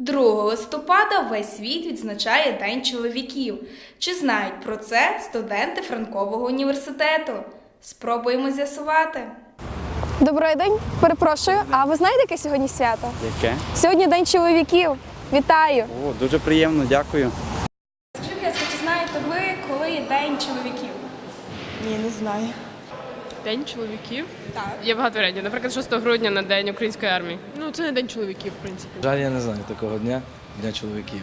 2 листопада весь світ відзначає День чоловіків. Чи знають про це студенти Франкового університету? Спробуємо з'ясувати. Добрий день, перепрошую. А ви знаєте, яке сьогодні свято? Яке? Сьогодні День чоловіків. Вітаю! О, дуже приємно, дякую. Скажіть, будь ласка, чи знаєте ви, коли є День чоловіків? Ні, не знаю. День чоловіків. Так. Є багато варіантів. Наприклад, 6 грудня на День української армії. Ну, це не день чоловіків, в принципі. Жаль, я не знаю такого дня, дня чоловіків.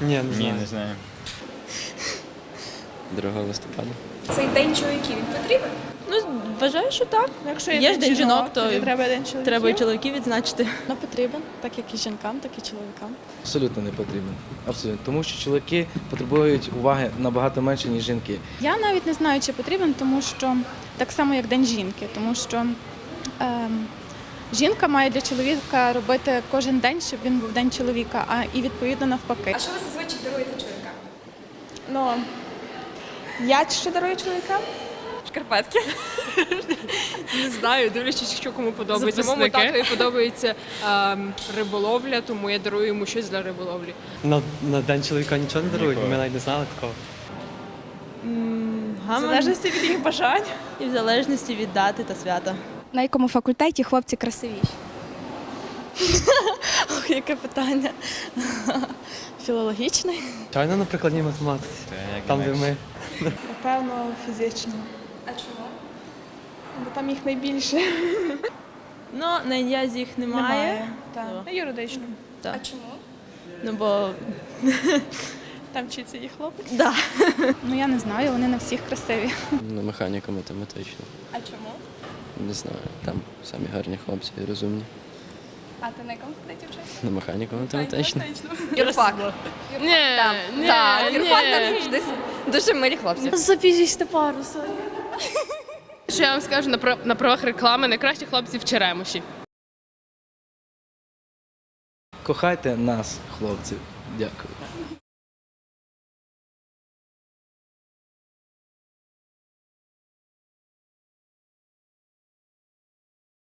Ні, не знаю. Ні, не знаю. 2 листопада. Цей день чоловіків він потрібен? Ну, вважаю, що так. Якщо Є ж день жінок, то треба день чоловіків. Треба і чоловіків відзначити. Ну, потрібен, так як і жінкам, так і чоловікам. Абсолютно не потрібен. Абсолютно. Тому що чоловіки потребують уваги набагато менше, ніж жінки. Я навіть не знаю, чи потрібен, тому що так само, як День жінки, тому що ем, жінка має для чоловіка робити кожен день, щоб він був день чоловіка, а і відповідно навпаки. А що ви зазвичай даруєте чоловікам? Ну, я що дарую чоловікам? Шкарпетки. Не знаю, дивлячись, що кому подобається. Моєму татові подобається ем, риболовля, тому я дарую йому щось для риболовлі. На, на день чоловіка нічого не дарують, ми навіть не знали такого. В залежності від їх бажань. і в залежності від дати та свята. На якому факультеті хлопці красивіші? Ох, яке питання. Філологічний? Чайно на прикладній математиці. Там, де ми. Напевно, фізично. А чому? Бо там їх найбільше. Ну, на ім'я їх немає. Так. Ну. На юридично. А чому? Ну бо Там вчиться їх хлопець. да. Ну я не знаю, вони на всіх красиві. На механіку математичну. А чому? Не знаю, там самі гарні хлопці і розумні. А ти на якому факультеті вчишся? На механіку математичну. Юрфак. Ні, ні, Так, ні. завжди дуже милі хлопці. Запіжись на пару, сорі. Що я вам скажу на, прав- на правах реклами, найкращі хлопці в Черемоші. Кохайте нас, хлопців. Дякую.